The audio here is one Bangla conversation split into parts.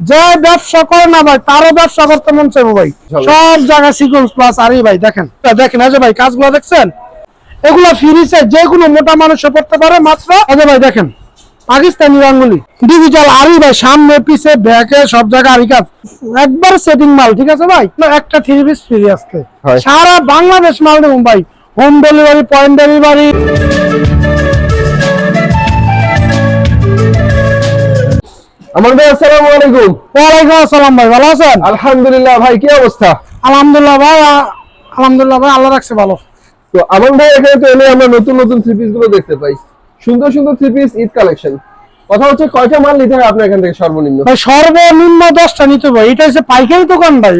যে ব্যবসা করে না ভাই তারও ব্যবসা করতে মন চাইব ভাই। সব জায়গায় সিকোয়েন্স প্লাস আরই ভাই দেখেন। দেখেন যে ভাই কাজগুলো দেখছেন? এগুলো ফ্রিজে যে কোনো মোটা মানুষে পড়তে পারে মাত্র যে ভাই দেখেন পাকিস্তানি আঙ্গুলি। ডিজিটাল আরই ভাই সামনে পিছে ব্যাকে সব জায়গায় আরই কাজ একবার সেটিং মাল ঠিক আছে ভাই? একটা থ্রি পিস ফ্রি আজকে। সারা বাংলাদেশ মাল দেবো ভাই। হোম ডেলিভারি পয়েন্ট ডেলিভারি আমার ভাই আসসালামু আলাইকুম। ওয়ালাইকুম আসসালাম ভাই ভালো আছেন? আলহামদুলিল্লাহ ভাই কি অবস্থা? আলহামদুলিল্লাহ ভাই আলহামদুলিল্লাহ ভাই আল্লাহ রাখছে ভালো। তো আমার ভাই এখানে তো এলে আমরা নতুন নতুন থ্রি পিসগুলো দেখতে পাই। সুন্দর সুন্দর থ্রি পিস ঈদ কালেকশন কথা হচ্ছে কয়টা মাল নিতে হয় আপনার এখান থেকে সর্বনিম্ন? ভাই সর্বনিম্ন দশটা নিতে ভাই এটা হচ্ছে পাইকারি দোকান ভাই।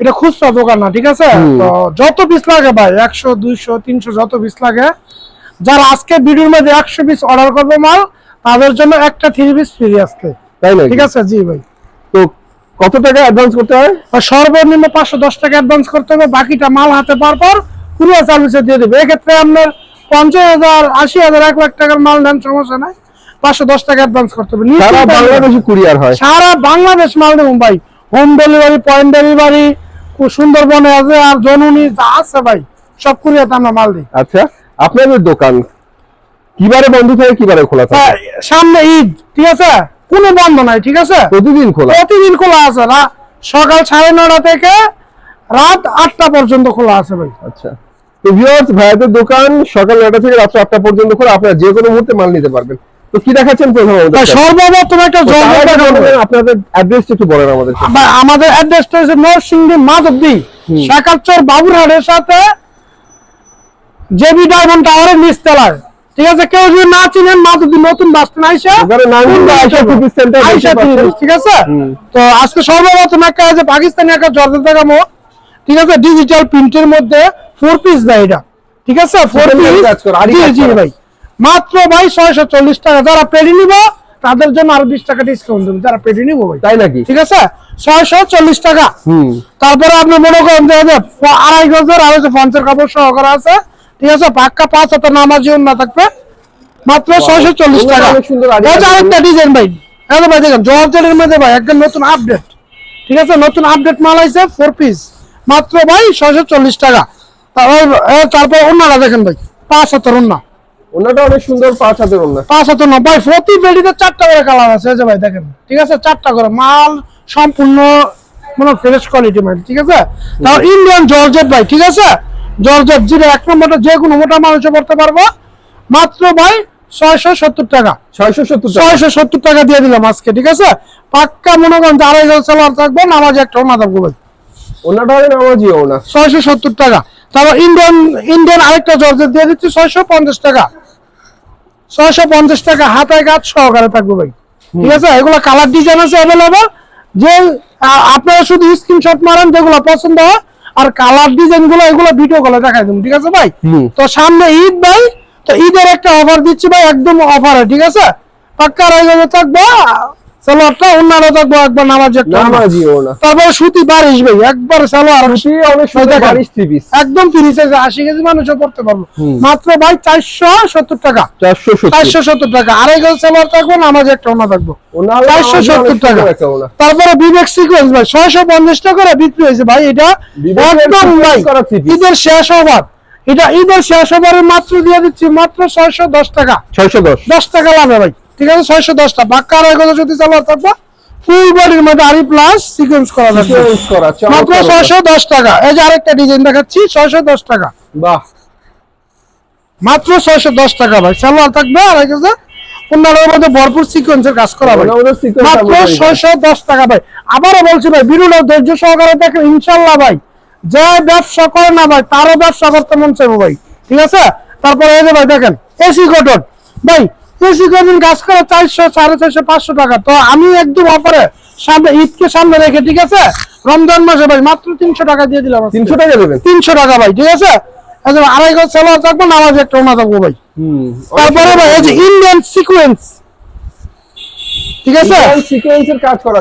এটা খুচরা দোকান না ঠিক আছে? তো যত পিস লাগে ভাই একশো দুইশো তিনশো যত পিস লাগে যারা আজকে ভিডিওর মধ্যে একশো পিস অর্ডার করবে মাল তাদের জন্য একটা থ্রি পিস ফ্রি আজকে। তাই না ঠিক আছে জি ভাই। তো কত টাকা অ্যাডভান্স করতে হয়? সর্বনিম্ন পাঁচশো দশ টাকা অ্যাডভান্স করতে হবে বাকিটা মাল হাতে পাওয়ার পর সার্ভিসে দিয়ে দেবে। এক্ষেত্রে আপনার পঞ্চাশ হাজার আশি হাজার এক লাখ টাকার মাল নেন সমস্যা নাই। পাঁচশো দশ টাকা অ্যাডভান্স করতে হবে। সারা বাংলাদেশে কুরিয়ার হয়। সারা বাংলাদেশ মাল দেবো ভাই। হোম ডেলিভারি পয়েন্ট ডেলিভারি সুন্দরবনে আছে আর জনুনি যা আছে ভাই সব কুরিয়াতে আমরা মাল দিই। আচ্ছা আপনাদের দোকান কিবারে বন্ধ থাকে কিবারে খোলা থাকে? সামনে ঈদ ঠিক আছে? কোনো বন্ধ নাই ঠিক আছে? প্রতিদিন খোলা। প্রতিদিন খোলা আছে রা- সকাল সাড়ে নটা থেকে রাত আটটা পর্যন্ত খোলা আছে ভাই। আচ্ছা। তো ভিউয়ার্স ভাইয়াদের দোকান সকাল নটা থেকে রাত্র আটটা পর্যন্ত খোলা আপনারা যে কোনো মুহূর্তে মাল নিতে পারবেন। তো কি দেখাচ্ছেন আমাদের? সর্বপ্রথম একটা আপনাদের অ্যাড্রেসটা একটু বলেন আমাদেরকে ভাই, আমাদের অ্যাড্রেসটা হচ্ছে নরসিংদী মাধবদী। শাকাচর বাবুরহাটের সাথে জেবি ডায়মন্ড টাওয়ারের নিচতলায়। ঠিক আছে কেউ যদি না চিনেন মাধবদী নতুন বাস স্ট্যান্ড আইসা ঠিক আছে? তো আজকে সর্বপ্রথম একটা আছে পাকিস্তানি একটা ঠিক আছে? ডিজিটাল প্রিন্টের মধ্যে ফোর পিস দেয় এটা ঠিক আছে? ফোর পিস জি জি ভাই। মাত্র ভাই ছয়শো চল্লিশ টাকা। যারা পেডি নিব তাদের জন্য আরও বিশ টাকা ডিসকাউন্ট দেবো। যারা পেডি নিবো ভাই। তাই নাকি? ঠিক আছে? ছয়শো চল্লিশ টাকা। তারপরে আপনি মনে করেন যে আড়াই গজের হচ্ছে পঞ্চের কাপড় সহকারে আছে ঠিক আছে? পাক্কা পাঁচ হাতে নামাজি না থাকবে। মাত্র ছয়শো চল্লিশ টাকা। আরেকটা ডিজাইন ভাই। এই যে ভাই দেখেন জর্জেটের মধ্যে ভাই একদম নতুন আপডেট ঠিক আছে? নতুন আপডেট মাল আছে ফোর পিস মাত্র ভাই ছয়শো চল্লিশ টাকা। তারপর অন্যরা দেখেন ভাই। পাঁচ হাতের অন্য ওনাটা অনেক সুন্দর পাঁচ হাতের ওনা পাঁচ হাতের না ভাই প্রতি বেডিতে চারটা করে কালার আছে। যে ভাই দেখেন। ঠিক আছে? চারটা করে। মাল সম্পূর্ণ মানে ফ্রেশ কোয়ালিটি মাল। ঠিক আছে? তারপর ইন্ডিয়ান জর্জেট ভাই ঠিক আছে? জর্জেট যেটা এক নম্বরটা যে কোনো মোটা মানুষে পড়তে পারব। মাত্র ভাই ছয়শো সত্তর টাকা। ছয়শো সত্তর ছয়শো সত্তর টাকা দিয়ে দিলাম আজকে ঠিক আছে? পাক্কা মনে করেন আড়াই হাজার সালোয়ার থাকবে নামাজ একটা ওনা থাকব ভাই ওনাটা নামাজি ওনা। ছয়শো সত্তর টাকা। তারপর ইন্ডিয়ান ইন্ডিয়ান আরেকটা জর্জেট দিয়ে দিচ্ছি ছয়শো পঞ্চাশ টাকা। ছয়শো পঞ্চাশ টাকা হাতায় কাজ সহকারে থাকবে ভাই। ঠিক আছে? এগুলো কালার ডিজাইন আছে অ্যাভেলেবল যে আপনারা শুধু স্ক্রিনশট মারেন যেগুলো পছন্দ হয় আর কালার ডিজাইনগুলো এগুলো ভিডিও কলে দেখাই দেবো ঠিক আছে ভাই? তো সামনে ঈদ ভাই তো ঈদের একটা অফার দিচ্ছি ভাই একদম অফারে ঠিক আছে? পাক্কা রাইজে থাকব সালোয়ারটা অন্যরা থাকব একবার নামাজ একটা নামাজি। ওনা তারপরে সুতি বারিশ ভাই একবার সালোয়ার। সে অনেক সুন্দর বারিশ থ্রি পিস একদম ফ্রি সাইজ আশি কেজি মানুষও পড়তে পারব। মাত্র ভাই চারশো সত্তর টাকা। চারশো সত্তর। চারশো সত্তর টাকা। আড়াই গজ সালোয়ার থাকব নামাজ একটা ওনা থাকব। ওনা টাকা। তারপরে বিবেক সিকোয়েন্স ভাই ছয়শো পঞ্চাশ টাকা করে বিক্রি হয়েছে ভাই এটা একদম ভাই। ঈদের শেষ হবার। এটা ঈদের শেষ হবারের মাত্র দিয়ে দিচ্ছি মাত্র ছয়শো দশ টাকা। ছয়শো দশ। দশ টাকা লাভে ভাই। ঠিক আছে ছয়শো দশটা। বাক্কা আড়াই গজ যদি সালোয়ার থাকব ফুল বডির মধ্যে আড়ি প্লাস সিকোয়েন্স করা থাকবে মাত্র। ছয়শো দশ টাকা এই যে আরেকটা ডিজাইন দেখাচ্ছি ছয়শো দশ টাকা বাহ। মাত্র ছয়শো দশ টাকা ভাই সালোয়ার থাকবে আর এই যে অন্যান্যের মধ্যে ভরপুর সিকোয়েন্সের কাজ করা ভাই। মাত্র। ছয়শো দশ টাকা ভাই। আবারও বলছি ভাই বিরুলো ধৈর্য সহকারে দেখেন ইনশাল্লাহ ভাই। যে ব্যবসা করে না ভাই তারও ব্যবসা করতে মন চাইব ভাই। ঠিক আছে? তারপরে এই যে ভাই দেখেন এসি কটন ভাই এসি কটন কাজ করে চারশো সাড়ে চারশো পাঁচশো টাকা। তো আমি একদম অফারে সামনে ঈদকে সামনে রেখে ঠিক আছে? রমজান মাসে ভাই মাত্র তিনশো টাকা দিয়ে দিলাম তিনশো টাকা দেবেন? তিনশো টাকা ভাই ঠিক আছে? আড়াই গজ সালোয়ার থাকব নামাজ একটা ওনা থাকব ভাই। তারপরে ভাই এই যে ইন্ডিয়ান সিকোয়েন্স ঠিক আছে? সিকোয়েন্সের কাজ করা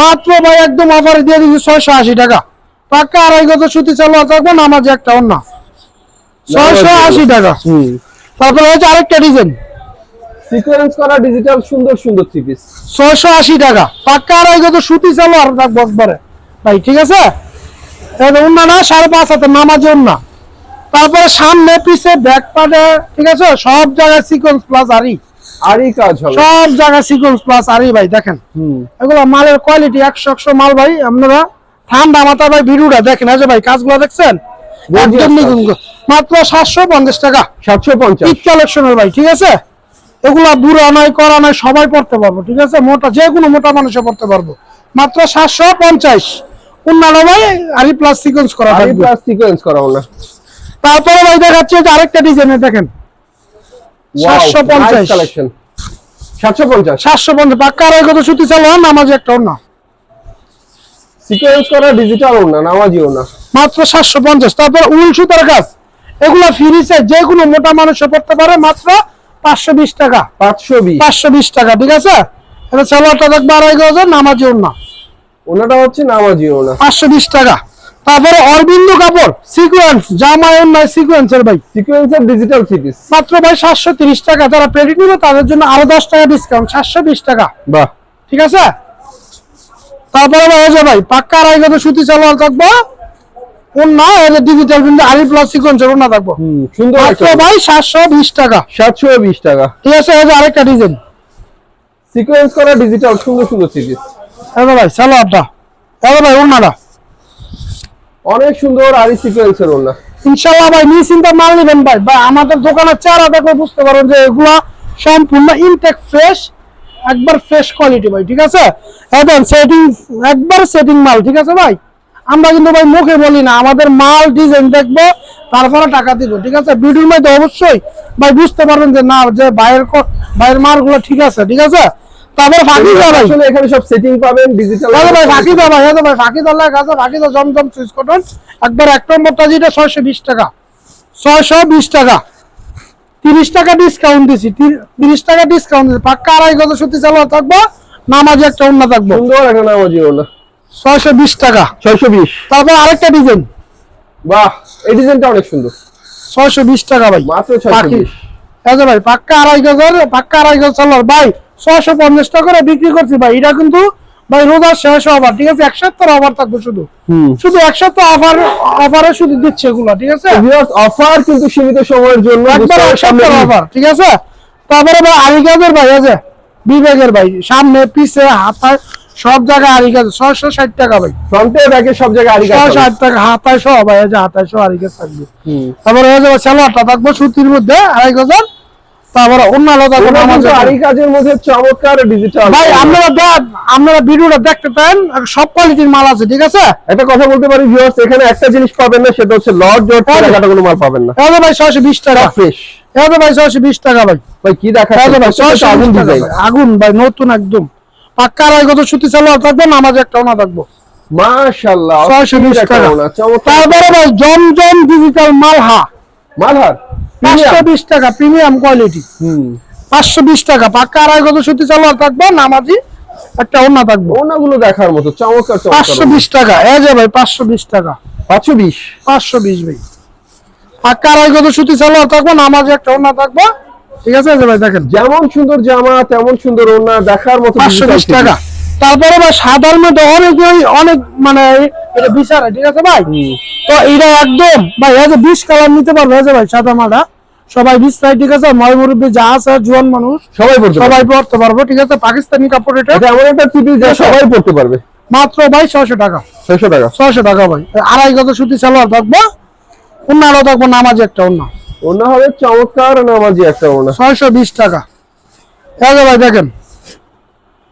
মাত্র ভাই একদম অফারে দিয়ে দিচ্ছি ছয়শো আশি টাকা। পাক্কা আড়াই গজ সুতি চালোয়ার থাকব নামাজ একটা অন্য ছয়শো আশি টাকা। হুম। তারপরে হচ্ছে আরেকটা ডিজাইন সিকোয়েন্স করা ডিজিটাল সুন্দর সুন্দর থ্রি পিস ছয়শো আশি টাকা। পাক্কা আড়াই গত সুতি আর থাকব একবারে ভাই ঠিক আছে? না সাড়ে পাঁচ হাতে নামাজে তারপরে সামনে পিছে ব্যাক পাটে ঠিক আছে? সব জায়গায় সিকোয়েন্স প্লাস আরি আরই কাজ হবে। সব জায়গায় সিকোয়েন্স প্লাস আরি ভাই দেখেন। হুম। এগুলো মালের কোয়ালিটি একশো একশো মাল ভাই আপনারা ঠান্ডা মাথা ভাই ভিডিওটা দেখেন। যে ভাই কাজগুলো দেখছেন। মাত্র সাতশো পঞ্চাশ টাকা। সাতশো পঞ্চাশ। ঈদ কালেকশনের ভাই ঠিক আছে? এগুলা বুড়া নয় করা নয় সবাই পড়তে পারব ঠিক আছে? মোটা যে কোনো মোটা মানুষে পড়তে পারব। মাত্র সাতশো পঞ্চাশ। অন্যান্য ভাই আরি প্লাস সিকোয়েন্স করা থাকবে। প্লাস সিকোয়েন্স করা না তারপরে ভাই দেখাচ্ছে যে আরেকটা ডিজাইনের দেখেন। সাতশো পঞ্চাশ। কালেকশন সাতশো পঞ্চাশ। সাতশো পঞ্চাশ। পাক্কা আড়াই কত সুতি চালো নামাজ একটা অন্য সিকোয়েন্স করা ডিজিটাল না নামাজিও না মাত্র সাতশো পঞ্চাশ। তারপর উল সুতার কাজ। এগুলা ফিরিসে যে কোনো মোটা মানুষে পড়তে পারে মাত্র পাঁচশো বিশ টাকা। পাঁচশো বিশ। পাঁচশো বিশ টাকা ঠিক আছে? এটা সালোয়ারটা দেখবে আড়াই গজ নামাজি অন্য ওনাটা হচ্ছে নামাজিও না পাঁচশো বিশ টাকা। তারপরে অরবিন্দ কাপড় সিকোয়েন্স জামা নয় সিকোয়েন্সের ভাই। সিকোয়েন্সের ডিজিটাল পিস মাত্র ভাই সাতশো তিরিশ টাকা। যারা ক্রেডিট নিবে তাদের জন্য আরও দশ টাকা ডিসকাউন্ট সাতশো বিশ টাকা। বাহ। ঠিক আছে? তারপরে ভাই ভাই পাক্কা আড়াই গজ সুতি সালোয়ার থাকব। এটা ডিজিটাল আরি প্লাস সিকোয়েন্সের ওন্না থাকব। হুম সুন্দর ভাই সাতশো বিশ টাকা। সাতশো বিশ টাকা। ঠিক আছে এই যে আরেকটা ডিজাইন সিকোয়েন্স করা ডিজিটাল সুন্দর সুন্দর থ্রি পিস এই যে ভাই সালোয়ারটা এই যে ভাই অনেক সুন্দর সিকোয়েন্সের ওনা ইনশাল্লাহ ভাই নিশ্চিন্তে মাল নেবেন ভাই। বা আমাদের দোকানের চেহারা দেখলে বুঝতে পারেন যে এগুলা সম্পূর্ণ ইনটেক ফ্রেশ একবার ফ্রেশ কোয়ালিটি ভাই ঠিক আছে? এবং সেটিং একবার সেটিং মাল ঠিক আছে ভাই? আমরা কিন্তু ভাই মুখে বলি না আমাদের মাল ডিজাইন দেখব তারপরে টাকা দিব ঠিক আছে? ভিডিওর মধ্যে অবশ্যই ভাই বুঝতে পারবেন যে না যে বাইরের বাইরের মালগুলো ঠিক আছে ঠিক আছে? তারপরে ফাঁকি দেওয়া ভাই। এখানে সব সেটিং পাবেন ডিজিটাল ভাই ফাঁকি দাও ভাই দাদা ভাই ফাঁকি দাও গাছে ফাঁকি দাও জমজম সুইচ কটন একবার এক নম্বরটা যেটা ছয়শো বিশ টাকা। ছয়শো বিশ টাকা। তিরিশ টাকা ডিসকাউন্ট দিছি তিরিশ টাকা ডিসকাউন্ট দিছি। পাক্কা আড়াই গজ সুতি চালু থাকব নামাজি একটা অন্য থাকব। সুন্দর একটা নামাজিও না ছয়শো বিশ টাকা। ছয়শো বিশ। তারপর আরেকটা ডিজাইন। বাহ এই ডিজাইনটা অনেক সুন্দর। ছয়শো বিশ টাকা ভাই। মাত্র ছয়শো যে ভাই পাক্কা আড়াই গজের পাক্কা আড়াই গজ চালার। ভাই ছয়শো পঞ্চাশ টাকা করে বিক্রি করছি ভাই। এটা কিন্তু ভাই রোজার শেষ অফার ঠিক আছে? এক সপ্তাহ অফার থাকবে শুধু। শুধু এক সপ্তাহ অফার অফারে শুধু দিচ্ছে এগুলো ঠিক আছে? অফার কিন্তু সীমিত সময়ের জন্য একবার এক সপ্তাহ অফার ঠিক আছে? তারপরে ভাই আরিকাজের ভাই আছে বিবেকের ভাই সামনে পিছে হাতায় সব জায়গায় আরিকাজ ছয়শো ষাট টাকা ভাই। ফ্রন্টে ব্যাকে সব জায়গায় ছয় হবে। ষাট টাকা ভাই হাতায় সহ আরিকাজ থাকবে। হুম। তারপরে এই যে সালোয়ারটা থাকব সুতির মধ্যে আড়াই গজন তারপরে অন্য আলাদা আরি কাজের মধ্যে চমৎকার ডিজিটাল ভাই আপনারা দেখ আপনারা ভিডিওটা দেখতে সব কোয়ালিটির মাল আছে ঠিক আছে? একটা কথা বলতে পারি ভিউয়ার্স এখানে একটা জিনিস পাবেন না সেটা হচ্ছে লর্ড জর্জ হ্যাঁ। কেনাকাটা কোনো মাল পাবেন না। এই ভাই ছয়শো বিশ টাকা। ফ্রেশ এই ভাই ছয়শো বিশ টাকা ভাই। ভাই কি দেখা ভাই ছয়শো আগুন বিশ টাকা ডিজাইন। ভাই, আগুন ভাই নতুন একদম। পাক্কা আড়াই গজ সুতি সালোয়ার থাকবে নামাজ একটা ওনা থাকব মাশাআল্লাহ 620 টাকা। তারপরে ভাই জমজম ডিজিটাল মালহা। মালহার? পাঁচশো বিশ টাকা প্রিমিয়াম কোয়ালিটি হুম। পাঁচশো বিশ টাকা পাক্কা আড়াই গজ সুতি সালোয়ার থাকবে নামাজি একটা ওনা থাকব ওনাগুলো দেখার মতো চমৎকার পাঁচশো চমৎকার বিশ টাকা এই যে ভাই পাঁচশো বিশ টাকা। পাঁচশো বিশ? পাঁচশো বিশ ভাই। পাক্কা আড়াই গজ সুতি সালোয়ার থাকব নামাজি একটা ওনা থাকব ঠিক আছে ভাই দেখেন। যেমন সুন্দর জামা তেমন সুন্দর দেখার মতো টাকা। তারপরে ভাই মধ্যে অনেক অনেক মানে এটা বিচারে ঠিক আছে ভাই? তো এটা একদম ভাই এই যে বিশ কালার নিতে পারবে এই যে ভাই সাদা মাটা সবাই বিশ তাই ঠিক আছে? ময় মুরব্বী যা আছে জুয়ান মানুষ সবাই পড়তে সবাই পড়তে পারব ঠিক আছে? পাকিস্তানি কাপড় এটা। এমন একটা টিপি যা সবাই পড়তে পারবে। মাত্র ভাই ছয়শো টাকা। ছয়শো টাকা। ছয়শো টাকা ভাই। আড়াই গজ সুতি সালোয়ার থাকব অন্যান্য থাকব নামাজ একটা অন্য ওনা হবে চমৎকার নামাজি একটা ওনা। ছয়শো বিশ টাকা। এই ভাই দেখেন।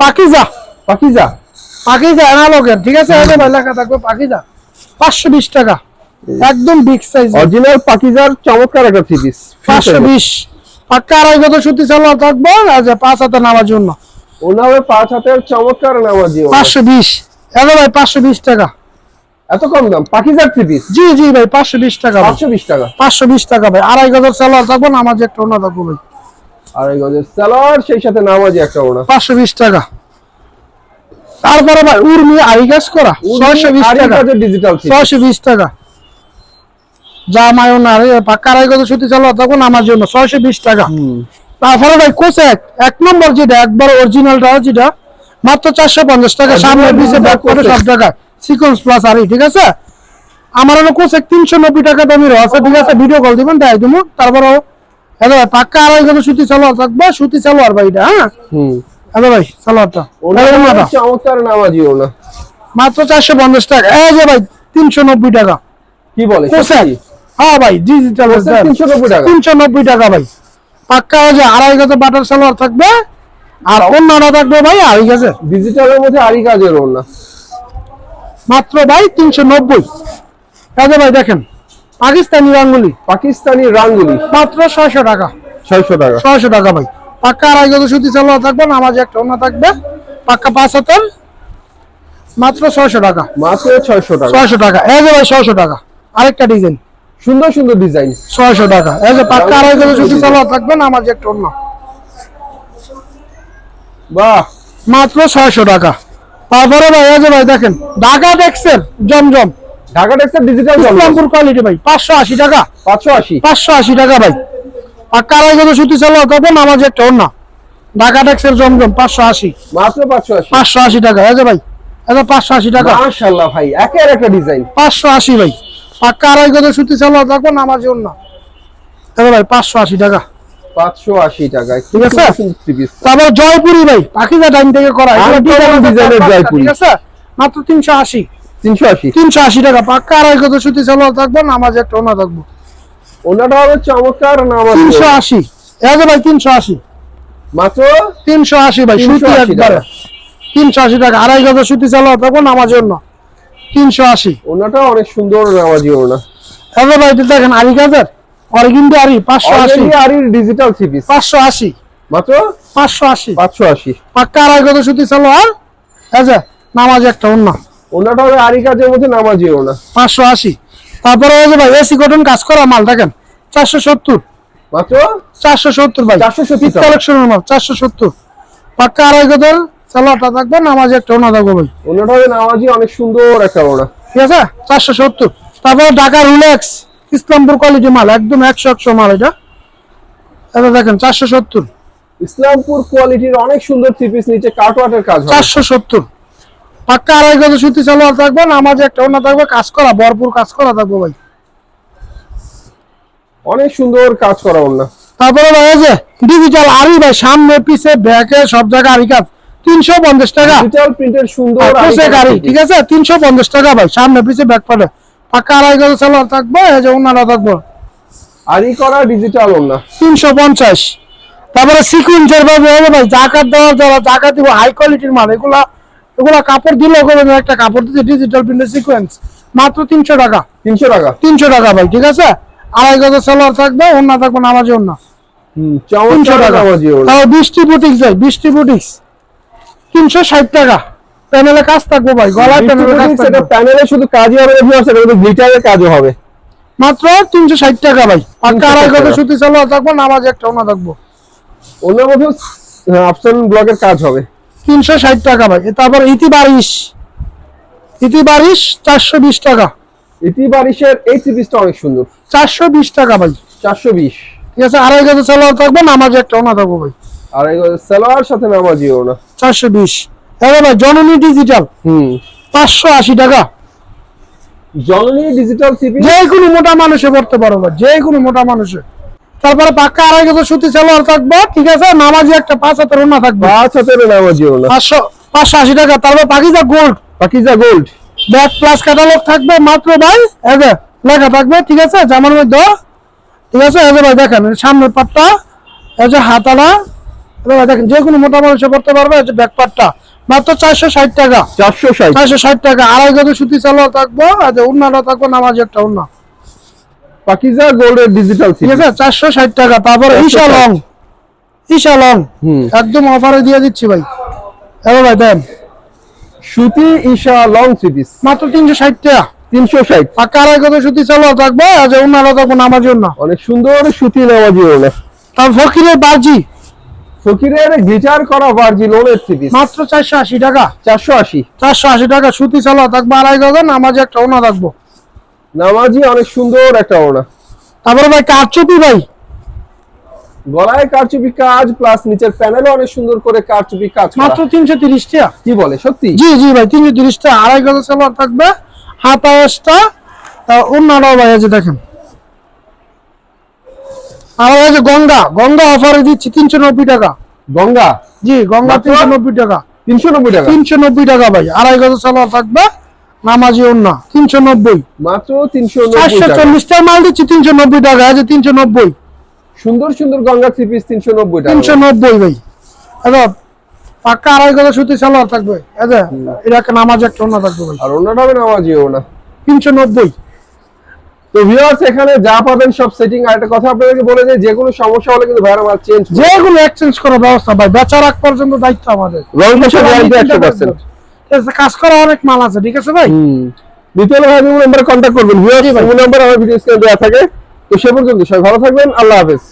পাকিজা। পাকিজা? পাকিজা অ্যানালগের ঠিক আছে? এই ভাই লেখা থাকবে পাকিজা। পাঁচশো বিশ টাকা। একদম বিগ সাইজ অরিজিনাল পাকিজার চমৎকার একটা থ্রি পিস পাঁচশো বিশ। পাক্কা আড়াই গজ সুতি সালোয়ার থাকব যে পাঁচ হাতে নামার জন্য। ওনা হবে পাঁচ হাতের চমৎকার নামাজি ওনা। পাঁচশো বিশ। এই ভাই পাঁচশো বিশ টাকা। এত কম দাম? পাকিজার থ্রি পিস? জি জি ভাই পাঁচশো বিশ টাকা পাঁচশো বিশ টাকা। পাঁচশো বিশ টাকা ভাই। আড়াই গজের সালোয়ার থাকব নামাজ একটা ওনা থাকব ভাই। আর এই গজের সালোয়ার সেই সাথে নামাজি একটা ওনা পাঁচশো বিশ টাকা। তারপরে ভাই উর্মি আইগাস করা ছয়শো বিশ টাকা। ডিজিটাল ছয়শো বিশ টাকা। যা না রে পাক্কা আড়াই গজ সুতি সালোয়ার থাকব নামার জন্য ছয়শো বিশ টাকা। তারপরে ভাই কোসেক এক নম্বর যেটা একবার অরিজিনালটা যেটা মাত্র চারশো পঞ্চাশ টাকা সামনে পিছে ব্যাক করে সব। টাকা সিকোয়েন্স প্লাস আর ঠিক আছে? আমার হলো কোসেক তিনশো নব্বই টাকা দামের আছে ঠিক আছে? ভিডিও কল দিবেন তাই তুমি তারপরে হ্যালো ভাই পাক্কা আড়াই গজ সুতি সালোয়ার থাকবে সুতি সালোয়ার ভাই এটা হ্যাঁ? হ্যালো ভাই সালোয়ারটা। চমৎকার নামাজি ওনা মাত্র চারশো পঞ্চাশ টাকা। এই যে ভাই তিনশো নব্বই টাকা। কি বলে কোসেক হ্যাঁ ভাই ডিজিটাল তিনশো নব্বই টাকা। তিনশো নব্বই টাকা ভাই। পাক্কা যে আড়াই গজ বাটার সালোয়ার থাকবে আর অন্যটা থাকবে ভাই আড়াই গেছে ডিজিটালের মধ্যে আরি কাজের ওনা মাত্র ভাই তিনশো নব্বই। কাজে ভাই দেখেন পাকিস্তানি রাঙ্গুলি। পাকিস্তানি রাঙ্গুলি। মাত্র ছয়শো টাকা। ছয়শো টাকা। ছয়শো টাকা ভাই। পাক্কা আড়াই গজ সুতি সালোয়ার থাকবে নামাজ একটা অন্য থাকবে। পাক্কা পাঁচ হাতের মাত্র ছয়শো টাকা। মাত্র ছয়শো টাকা। ছয়শো টাকা। এই যে ভাই ছয়শো টাকা। আরেকটা ডিজাইন সুন্দর সুন্দর ডিজাইন ছয়শো টাকা। এই যে পাক্কা আড়াই গজ সুতি সালোয়ার থাকবে নামাজ একটা অন্য বাহ। মাত্র ছয়শো টাকা। তারপরে ভাই এই যে ভাই দেখেন ঢাকা টেক্সের জমজম। ঢাকা টেক্সের ডিজিটাল ইসলামপুর কোয়ালিটি ভাই পাঁচশো আশি টাকা। পাঁচশো আশি? পাঁচশো আশি টাকা ভাই। আর কারাই কত সুতি চালো তবে নামাজ একটা অন্য ঢাকা ট্যাক্সের জমজম পাঁচশো আশি। মাত্র পাঁচশো আশি। পাঁচশো আশি টাকা এই যে ভাই পাঁচশো আশি টাকা। মাশাল্লাহ ভাই একের একটা ডিজাইন পাঁচশো আশি ভাই। পাক্কা আড়াই কত সুতি চালো থাকব নামাজ অন্য এই ভাই পাঁচশো আশি টাকা। পাঁচশো আশি ঠিক আছে? তারপর জয়পুরি ভাই পাখিজা টাইম থেকে করা এগুলো আরেকটা design ডিজাইনের জয়পুরি। ঠিক আছে? মাত্র তিনশো আশি। তিনশো আশি। তিনশো আশি টাকা পাক্কা আড়াই কত সুতি চালো থাকব নামাজ একটা থাকব। ওনাটা হবে চমৎকার নাম তিনশো আশি। এই যে ভাই তিনশো আশি। মাত্র? তিনশো আশি ভাই সুতি একবারে। টাকা। টাকা আড়াই গজ সুতি চালো তখন আমার জন্য তিনশো আশি। ওনাটা অনেক সুন্দর নামাজি ওনা। ভাই দেখেন আড়ি গাজার পাঁচশো আশি। অলরেডি আরির ডিজিটাল পাঁচশো আশি। মাত্র? পাঁচশো আশি। পাঁচশো আশি। পাক্কা সুতি আর এই নামাজ একটা অন্য ওনাটা হবে আরি কাজের মধ্যে নামাজি ওনা পাঁচশো আশি। তারপরে ওই যে ভাই এসি কটন কাজ করা মাল দেখেন চারশো সত্তর। মাত্র? চারশো সত্তর ভাই। 470 টাকা। কালেকশনের মাল চারশো সত্তর। পাক্কা আড়াই গজের চালোটা থাকবে নামাজ একটা অন্য থাকবে ভাই। ওনাটা হবে নামাজি অনেক সুন্দর একটা ওনা ঠিক আছে? চারশো সত্তর। তারপরে ঢাকা রুলেক্স ইসলামপুর কোয়ালিটি মাল একদম একশো একশো মাল এটা। এটা দেখেন চারশো সত্তর। ইসলামপুর কোয়ালিটির অনেক সুন্দর থ্রি পিস নিচে কাটওয়াটের কাজ চারশো সত্তর। পাক্কা আড়াই গজ সুতি চালোয়ার থাকবে নামাজ একটা অন্য থাকবে কাজ করা ভরপুর কাজ করা থাকবে ভাই। অনেক সুন্দর কাজ করা ওনা তারপরে ভাই যে ডিজিটাল আরি ভাই সামনে পিছে ব্যাকে সব জায়গায় আরি কাজ। তিনশো পঞ্চাশ টাকা। ডিজিটাল প্রিন্টের সুন্দর। ঠিক আছে? তিনশো পঞ্চাশ টাকা ভাই সামনে পিছে ব্যাক পাবে পাক্কা আড়াই গজ চালোয়ার থাকবে এই যে অন্যরা থাকবে। আরি করা ডিজিটাল ওনা তিনশো পঞ্চাশ। তারপরে সিকুয়েন্সের ভাবে হবে ভাই জাকাত দেওয়ার যারা জাকাত দিব হাই কোয়ালিটির মাল এগুলা এগুলা কাপড় দিলেও করে একটা কাপড় দিতে ডিজিটাল প্রিন্টের সিকুয়েন্স মাত্র তিনশো টাকা। তিনশো টাকা। তিনশো টাকা ভাই ঠিক আছে? আড়াই গজ সালোয়ার থাকবে অন্য থাকবে নামাজি অন্য হুম, তিনশো চমৎকার টাকা। নামাজি ওনা তারপর বৃষ্টি বুটিক্স ভাই বৃষ্টি বুটিক্স। তিনশো ষাট টাকা। প্যানেলে কাজ থাকব ভাই গলায় প্যানেলে কাজ থাকবে। প্যানেলে শুধু কাজই হবে ভিউয়ার্স এটা কিন্তু গ্লিটারের কাজও হবে। মাত্র 360 টাকা ভাই পাক্কা আড়াই কত সুতি চালু থাকব নামাজ একটাও না থাকব। অন্য মধ্যে অপশন ব্লকের কাজ হবে। 360 টাকা ভাই তারপর ইতি বারিশ। ইতি বারিশ 420 টাকা। ইতি বারিশের এই টিপিসটা অনেক সুন্দর। 420 টাকা ভাই। 420 ঠিক আছে আড়াই কত চালু থাকব নামাজ একটাও না থাকব ভাই। আড়াই গজ সালোয়ার সাথে নামাজিও না 420 দাদা ভাই জননী ডিজিটাল হুম। পাঁচশো আশি টাকা। জননী ডিজিটাল সিপি যে কোনো মোটা মানুষে পড়তে পারো বা যে কোনো মোটা মানুষে। তারপরে পাক্কা আড়াই গেছে সুতি সেলোয়ার থাকবে ঠিক আছে? নামাজি একটা পাঁচ হাতের ওনা থাকবে। পাঁচ হাতের নামাজি ওনা পাঁচশো পাঁচশো আশি টাকা। তারপর Pakiza gold Pakiza gold back plus catalogue থাকবে মাত্র ভাই এগে লেখা থাকবে ঠিক আছে? জামার মধ্যে। ঠিক আছে? এগে ভাই দেখেন সামনের পাটটা এই যে হাতালা। দেখেন যে কোনো মোটা মানুষে পড়তে পারবে এই যে ব্যাক পাটটা মাত্র চারশো ষাট টাকা। চারশো ষাট। চারশো ষাট টাকা। আড়াই গজ সুতি চালাও থাকব আর উন্নাটা থাকব নামাজ একটা উন্না। পাকিজা গোল্ডের ডিজিটাল ঠিক আছে? চারশো ষাট টাকা তারপরে 460 ঈশা লং ঈশা লং একদম অফারে দিয়ে দিচ্ছি ভাই। এবার ভাই দেন। সুতি ঈশা লং থ্রি পিস মাত্র তিনশো ষাট টাকা। তিনশো ষাট। পাক্কা আড়াই গজ সুতি চালাও থাকবে আর উন্নাটা থাকব নামাজ উন্না। অনেক সুন্দর সুতি নামাজি ওনা তার ফকিরের বাজি। ফকিরের গিটার করা ভার্জি লোনের থ্রি মাত্র চারশো আশি টাকা। চারশো আশি। চারশো আশি টাকা সুতি চালা থাকবে আড়াই গজ নামাজে একটা ওনা থাকব। নামাজি অনেক সুন্দর একটা ওনা। তারপরে ভাই কারচুপি ভাই। গলায় কারচুপি কাজ প্লাস নিচের প্যানেলও অনেক সুন্দর করে কারচুপি কাজ মাত্র তিনশো তিরিশ টাকা। কি বলে সত্যি? জি জি ভাই তিনশো তিরিশ টাকা আড়াই গজ সালোয়ার থাকবে হাত আয়াসটা অন্যটাও ভাই যে দেখেন। আর এই যে গঙ্গা গঙ্গা অফারে দিচ্ছি তিনশো নব্বই টাকা। গঙ্গা? জি গঙ্গা? তিনশো নব্বই টাকা। তিনশো নব্বই টাকা? তিনশো নব্বই টাকা ভাই। আড়াই গজ সালোয়ার থাকবে নামাজি অন্য তিনশো নব্বই। মাত্র তিনশো চারশো টাকা। চল্লিশ টাকা মাল দিচ্ছি তিনশো নব্বই টাকা যে তিনশো নব্বই। সুন্দর সুন্দর গঙ্গা থ্রি পিস তিনশো নব্বই টাকা। তিনশো নব্বই ভাই। এখন পাক্কা আড়াই গজ সুতি সালোয়ার থাকবে। এই যে এটাকে নামাজ একটা অন্য থাকবে ভাই। আর অন্যটা হবে নামাজিও না তিনশো নব্বই। তো ভিউয়ার্স এখানে যা পাবেন সব সেটিং আর একটা কথা আপনাদেরকে বলে যে যে কোনো সমস্যা হলে কিন্তু ভাইরা মাল চেঞ্জ কোনো এক্সচেঞ্জ করার ব্যবস্থা ভাই বেচার আগ পর্যন্ত দায়িত্ব আমাদের। রং কষা গ্যারান্টি একশো পার্সেন্ট ঠিক আছে, কাজ করা অনেক মাল আছে ঠিক আছে ভাই? দ্বিতীয় ভাই নাম্বারে কন্ট্যাক্ট করবেন। ভিউয়ার্স নাম্বার আমার ভিডিও স্ক্রিনে দেওয়া থাকে। তো সে পর্যন্ত সবাই ভালো থাকবেন আল্লাহ হাফেজ।